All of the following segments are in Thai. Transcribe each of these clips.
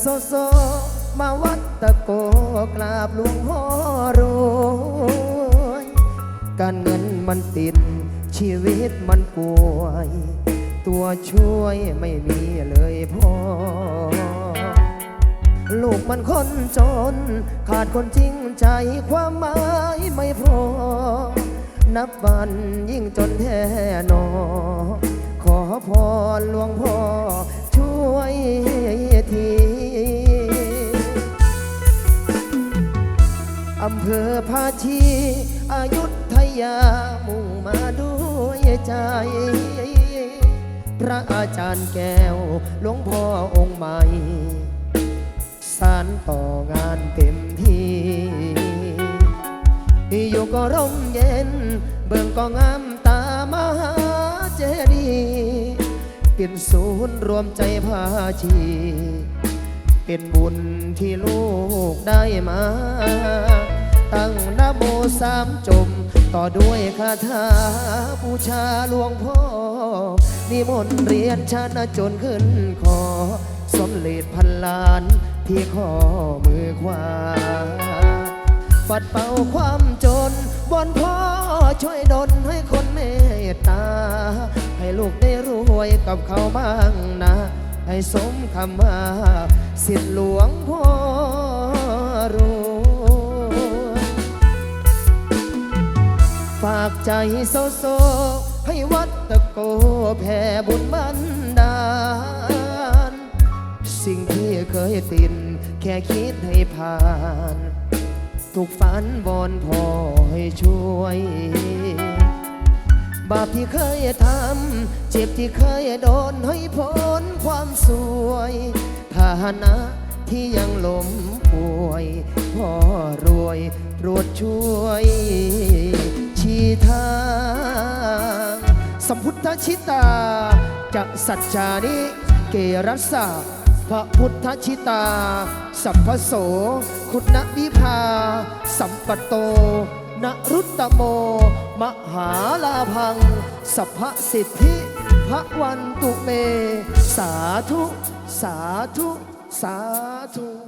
โซโซ มาวัดตะโกกราบหลวงพ่อรวยการเงินมันติด ชีวิตมันป่วย ตัวช่วยไม่มีเลยพ่อ ลูกมันคนจน ขาดคนจริงใจความหมายไม่พอ นับวันยิ่งจนแท่นอ ขอพรหลวงพ่อช่วยที อำเภอภาชีอายุทยามุ่งมาด้วยใจ พระอาจารย์แก้วหลวงพ่อองค์ใหม่สารต่องานเต็มที่อยู่ก็ร่มเย็น เบิ่งก็งามตามหาเจดีย์เป็นศูนย์รวมใจภาชี เป็นบุญที่ลูกได้มา ตั้งนโมสามจม ต่อด้วยคาถาบูชาหลวงพ่อ นิมนต์เรียนชนะจนขึ้นคอสมเลดพันล้านที่ข้อมือขวา ปัดเป่าความจนบนพ่อช่วยดลให้คนเมตตา ให้ลูกได้รวยกับเขาบ้างนะ ให้สมคำว่าสิทธิหลวงพ่อรวยฝากใจโซโซ ให้วัดตะโกแผ่บุญบันดาล สิ่งที่เคยตินแค่คิดให้ผ่าน ทุกฝันบอนพอให้ช่วย บาปที่เคยทำ เจ็บที่เคยโดนให้พ้นความสวยฐานะที่ยังหลมป่วยพ่อรวยโปรดช่วย ชี้ทางสัมพุทธชิตาจะสัจจานิเกรัสสะพระพุทธชิตา สัพพโส คุณวิภา สัมปโต นรุตตโม มหาลาพัง สัพพสิทธิพระวันตุเม สาธุ สาธุ สาธุ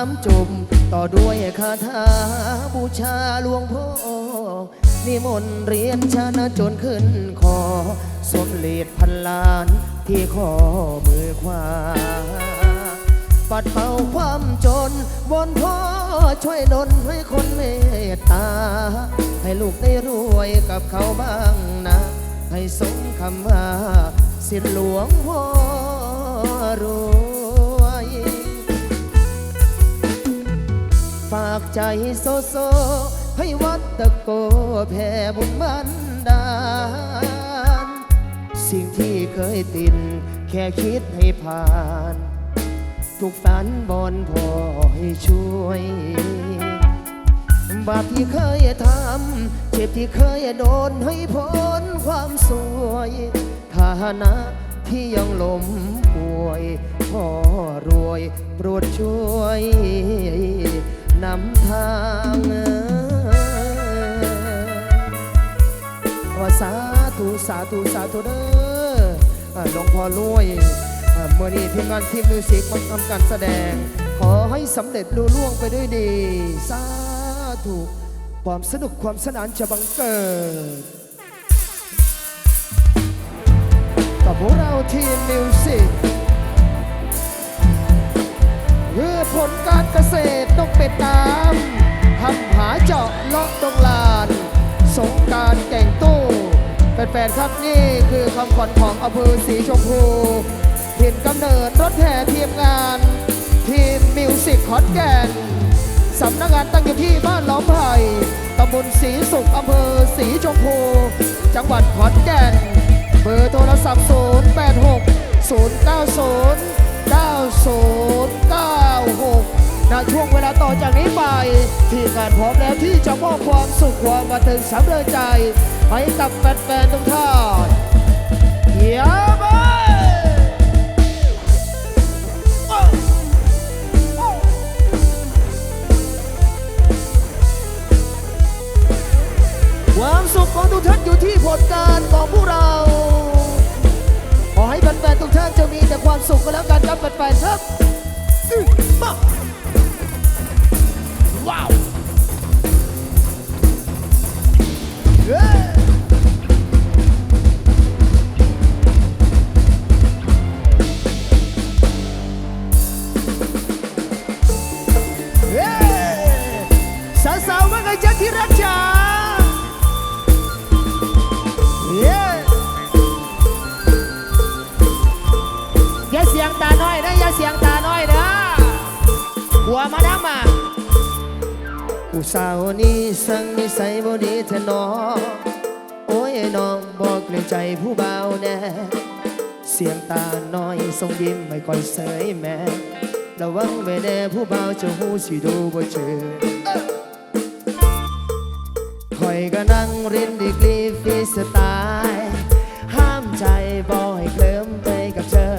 ามจุมต่อด้วยคาถาบูชาหลวงพ่อ นิมนต์เรียนชนะจนขึ้นคอ สมเลดพันล้านที่ข้อมือขวา ปัดเป่าความจนบนพ่อช่วยดลให้คนเมตตา ให้ลูกได้รวยกับเขาบ้างนะ ให้สมคำว่าสิทธิหลวงพ่อร ฝากใจโซโซ ให้วัดตะโกแผ่บุญบันดาล สิ่งที่เคยตินแค่คิดให้ผ่าน ทุกฝันบอนพอให้ช่วยบาปที่เคยทำ เจ็บที่เคยโดนให้พ้นความสวยฐานะที่ยังหลมป่วยพ่อรวยโปรดช่วย นำทางว่าสาธุสาธุสาธุเด้อหลวงพ่อรวยเมื่อนี้ทีมงานทีมมิวสิกมาทำการแสดง ขอให้สำเร็จลุล่วงไปด้วยดี สาธุความสนุกความสนานจะบังเกิดกับพวกเราทีมมิวสิก ผลการเกษตรต้องเป็นน้ำทำหาเจาะเลาะตรงลาน สงการแก่งตู้แฟนๆครับนี่คือคำขวัญของอำเภอสีชมพูถิ่นกำเนิดรถแห่ทีมงาน ทีมมิวสิกขอนแก่นสำนักงานตั้งอยู่ที่บ้านล้อมไผ่ตำบลศรีสุขอำเภอศรีชมพู จังหวัดขอนแก่น เบอร์โทรศัพท์ 086 090 90 9 นะช่วยช่วงเวลาต่อจากนี้ไป ที่งานพร้อมแล้วที่จะมอบความสุขความบันเทิงสำเร็จใจ ให้กับแฟนๆทุกท่านเฮียบอยความสุขของทุกท่านอยู่ที่ผลการของพวกเรา ขอให้แฟนๆทุกท่านจะมีแต่ความสุขกันแล้วกันครับแฟนๆครับ อื้อ สั่งนิสัยบ่ดีเถอะน้องโอ้ยน้องบอกเกรงใจผู้เบาแน่เสียงตาน้อยทรงยิ้มไม่ค่อยเสยแม่ระวังไว้แน่ผู้เบาจะหูสิดูบ่เจอคอยก็นั่งรินดีกรีฟีสไตล์ห้ามใจบ่ให้เคลิ้มไปกับเธอ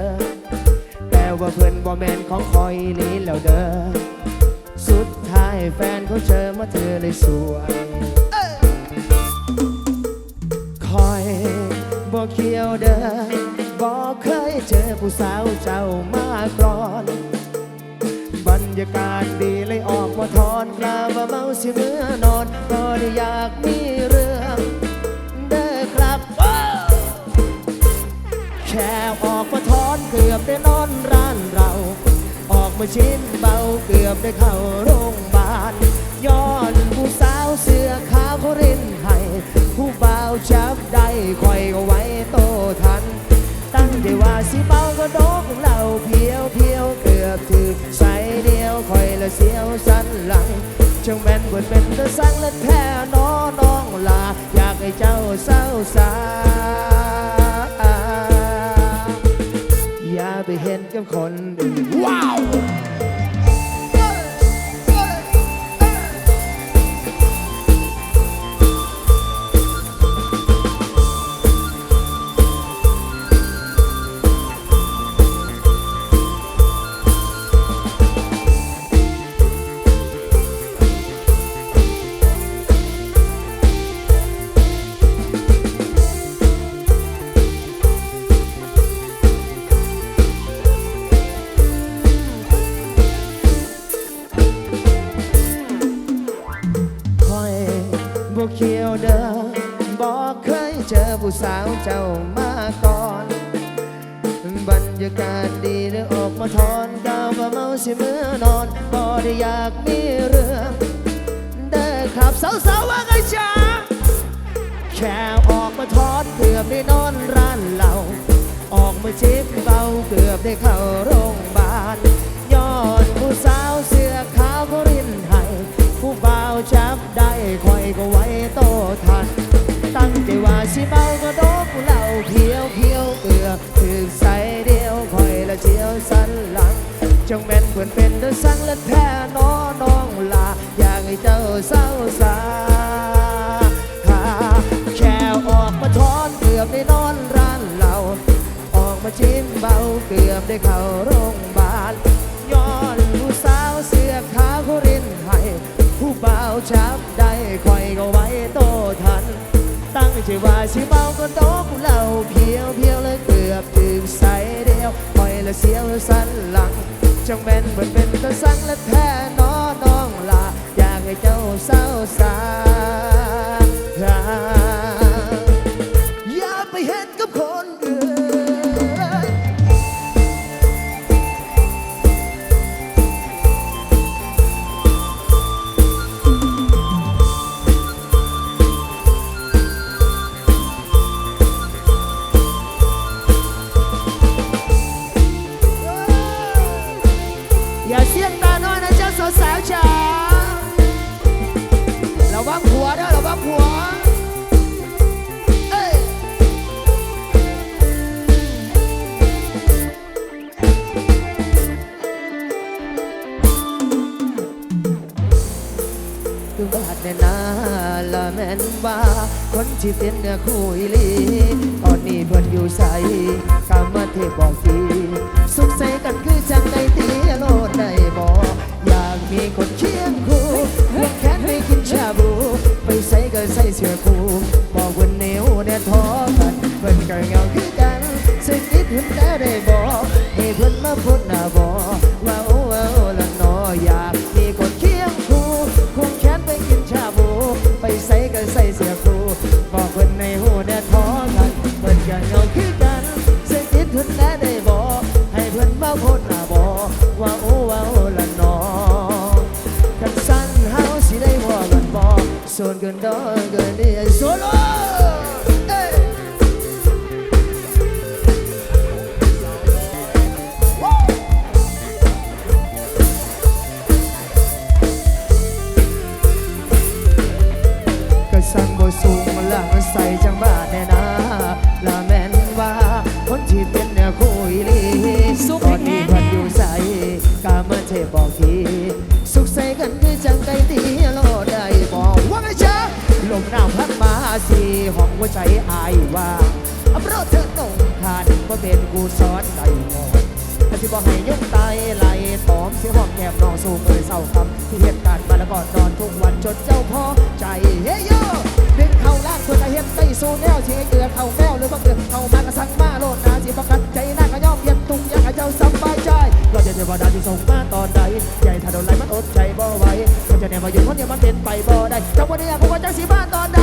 แต่ว่าเพื่อนบ่แมนของคอยนี้แล้วเด้อสุด ท้ายแฟนเขาเจอมาเธอเลยสวย คอยบ่เคียวเด้อบ่เคยเจอผู้สาวเจ้ามาก่อน บรรยากาศดีเลยออกมาทอนกลาว่าเมาสิเมื่อนอนก็ได้อยากมีเรื่อง ออกมาชิ้นเบาเกือบได้เข้าโรงพยาบาลย้อนผู้สาวเสื้อขาวเขารินให้ผู้บ่าวจับได้คอยก็ไว้โตทัน ตั้งใจว่าสิเมาก็ดกเหล่าเพียวเพียวเกือบถึงใส่เดียวคอยละเสียวสันหลังจังแม่นบนเป็นตะสังและแท้น้อน้องลา อยากให้เจ้าเศร้าสาอย่าไปเห็นกับคนอื่นว้าว รงพยอนผู้สาวเสื้อขาวเขารินให้ผู้เบ่าวจับได้คอยก็ไว้โตทัน ตั้งใจว่าสิเมาก็ดกเหล่าเพียวเพียวเกือถึงใส่เดียวคอยละเชียวสันหลังจงแม่นเพื่อนเป็นเดอสังและแท้น้อน้องลาอยากให้เจ้าเศร้าสาหาแค่ออกมาทอนเกือบได้นอนร้านเรา ออกมาชิมเบาเกือบได้เข้าโรง และเสียวสันหลังจังแม่นเหมือนเป็นตะสังและแท้นอน้องลาอยากให้เจ้าเศร้าสา น่นาละแม่นว่า คนที่เป็นเนื้อคู่อีลีตอนนี้เพิ่นอยู่ใส่กามาเทพบอกทีสงสัยกันคือจังในตีโลดในบ่อยากมีคนเคียงคู่หัวแขนไม่กินชาบู ไปใส่ก็ใส่เสื้อคู่บอกวันนียวเน่ท้อกันเพื่อนก็เงาคือกันสิคิดเห็นแต่ได้บอกให้เพื่อนมาพูดหน้าบ่ว่าโอ้โอ้ละนออยาก son gandaga ne solo ว่าดาที่ส่งมาตอนใดใหญ่ถ้าโดนไล่มันอดใจบ่ไหวก็จะแน่มาอยู่คนเดียวมันเป็นไปบ่ได้จังวันนี้ผมก็จังสีบ้านตอนใด